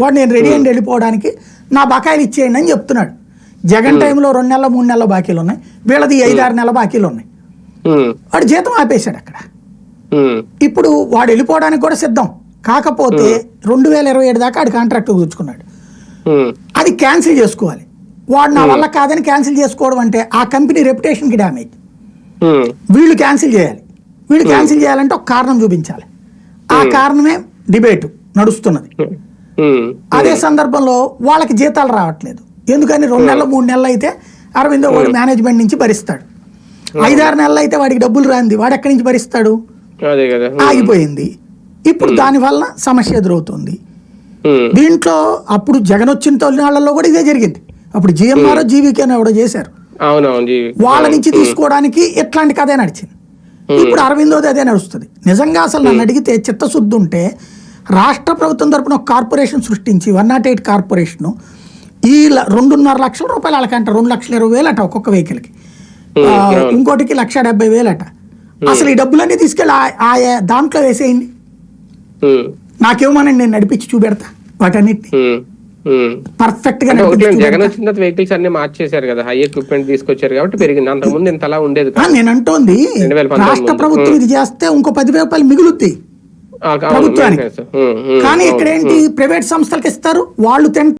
వాడు నేను రెడీ అండి వెళ్ళిపోవడానికి నా బకాయిలు ఇచ్చేయండి అని చెప్తున్నాడు. జగన్ టైంలో రెండు నెలల మూడు నెలల బాకీలు ఉన్నాయి. వీళ్ళది ఐదారు నెలల బాకీలు ఉన్నాయి. వాడు జీతం ఆపేశాడు అక్కడ. ఇప్పుడు వాడు వెళ్ళిపోవడానికి కూడా సిద్ధం. కాకపోతే రెండు వేల ఇరవై ఏడు దాకా ఆడు కాంట్రాక్ట్ కూర్చుకున్నాడు అది క్యాన్సిల్ చేసుకోవాలి. వాడు నా వల్ల కాదని క్యాన్సిల్ చేసుకోవడం అంటే ఆ కంపెనీ రెప్యుటేషన్కి డ్యామేజ్ వీళ్ళు క్యాన్సిల్ చేయాలి. వీళ్ళు క్యాన్సిల్ చేయాలంటే ఒక కారణం చూపించాలి. ఆ కారణమే డిబేట్ నడుస్తున్నది. అదే సందర్భంలో వాళ్ళకి జీతాలు రావట్లేదు. ఎందుకని రెండు నెలలు మూడు నెలలు అయితే అరవిందో వాడు మేనేజ్మెంట్ నుంచి భరిస్తాడు. ఐదారు నెలలు అయితే వాడికి డబ్బులు రాంది వాడు ఎక్కడి నుంచి భరిస్తాడు? ఆగిపోయింది. ఇప్పుడు దాని వలన సమస్య ఎదురవుతుంది. దీంట్లో అప్పుడు జగన్ వచ్చిన తొలినాళ్ళలో కూడా ఇదే జరిగింది. అప్పుడు జిఎంఆర్ జీవికే ఎవడో చేశారు. వాళ్ళ నుంచి తీసుకోవడానికి ఎట్లాంటి కథే నడిచింది. ఇప్పుడు అరవిందోది అదే నడుస్తుంది. నిజంగా అసలు నన్ను అడిగితే చిత్తశుద్ధి ఉంటే రాష్ట్ర ప్రభుత్వం తరపున ఒక కార్పొరేషన్ సృష్టించి వన్ నాట్ ఎయిట్ కార్పొరేషన్ ఈ రెండున్నర లక్షల రూపాయలు వాళ్ళకంట రెండు లక్షల ఇరవై వేలు అట ఒక్కొక్క వెహికల్కి. ఇంకోటికి లక్ష డెబ్బై వేలు అట అసలు ఈ డబ్బులన్నీ తీసుకెళ్ళి ఆ- ఆ దాంట్లో వేసేయండి. నాకేమోనండి నేను నడిపించి చూపెడతా వాటన్నిటిని. పర్ఫెక్ట్గా జగన్. వచ్చిన తర్వాత వెహికల్స్ అన్ని మార్చేశారు కదా హై ఎక్విప్మెంట్ తీసుకొచ్చారు కాబట్టి పెరిగింది. అంతకుముందు ఇంతలా ఉండేది ఆ, కాదు నేను అంటోంది రాష్ట్ర. ప్రభుత్వం ఇది చేస్తే ఇంకో పది రూపాయలు మిగులుద్ది. ప్రభుత్వానికి. కానీ ఇక్కడ ఏంటి ప్రైవేట్ సంస్థలకు ఇస్తారు? వాళ్ళు తింటారు